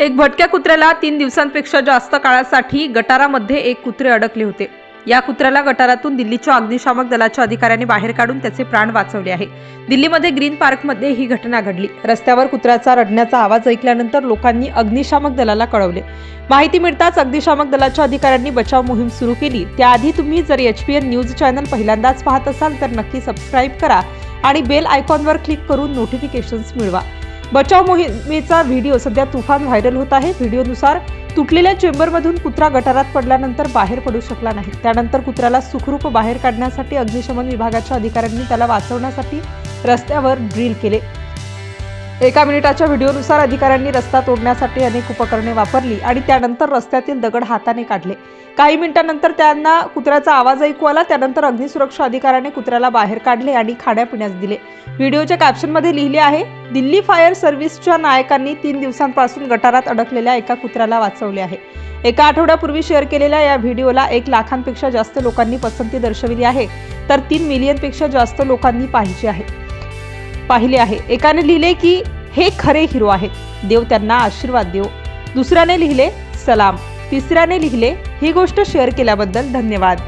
एक भटक्या कुत्र्याला तीन दिवसांपेक्षा जास्त काळासाठी गटारामध्ये एक कुत्रे अडकले होते. या कुत्र्याला गटारातून दिल्लीच्या अग्निशामक दलाच्या अधिकाऱ्यांनी बाहेर काढून त्याचे प्राण वाचवले आहे. दिल्लीमध्ये ग्रीन पार्कमध्ये ही घटना घडली. रस्त्यावर कुत्र्याचा रडण्याचा आवाज ऐकल्यानंतर लोकांनी अग्निशामक दलाला कळवले. माहिती मिळताच अग्निशामक दलाच्या अधिकाऱ्यांनी बचाव मोहीम सुरू केली. त्याआधी तुम्ही जर H P N news channel पहिल्यांदाच पाहत असाल तर नक्की सबस्क्राईब करा आणि बेल आयकॉनवर क्लिक करून नोटिफिकेशन्स मिळवा. बचाव मोहिमेचा व्हिडिओ सध्या तुफान व्हायरल होत आहे. व्हिडिओनुसार तुटलेल्या चेंबरमधून कुत्रा गटारात पडल्यानंतर बाहेर पडू शकला नाही. त्यानंतर कुत्र्याला सुखरूप बाहेर काढण्यासाठी अग्निशमन विभागाच्या अधिकाऱ्यांनी त्याला वाचवण्यासाठी रस्त्यावर ड्रिल केले. एका मिनिटाच्या व्हिडिओनुसार अधिकाऱ्यांनी रस्ता तोडण्यासाठी अनेक उपकरणे वापरली आणि त्यानंतर रस्त्यातील दगड हाताने काढले. काही मिनिटांनंतर त्यांना कुत्र्याचा आवाज ऐकू आला. त्यानंतर अग्निसुरक्षा अधिकाऱ्याने कुत्र्याला बाहेर काढले आणि खाण्यापिण्यास दिले. व्हिडिओच्या कॅप्शनमध्ये लिहिले आहे दिल्ली फायर सर्व्हिसच्या नायकांनी तीन दिवसांपासून गटारात अडकलेल्या एका कुत्र्याला वाचवले आहे. एका आठवड्यापूर्वी शेअर केलेल्या या व्हिडिओला एक लाखांपेक्षा जास्त लोकांनी पसंती दर्शविली आहे तर तीन मिलियनपेक्षा जास्त लोकांनी पाहिजे आहे. पाहिले आहे. एकाने लिहिले की हे खरे हिरो आहेत. देव त्यांना आशीर्वाद देव. दुसऱ्याने लिहिले सलाम. तिसऱ्याने लिहिले ही गोष्ट शेअर केल्याबद्दल धन्यवाद.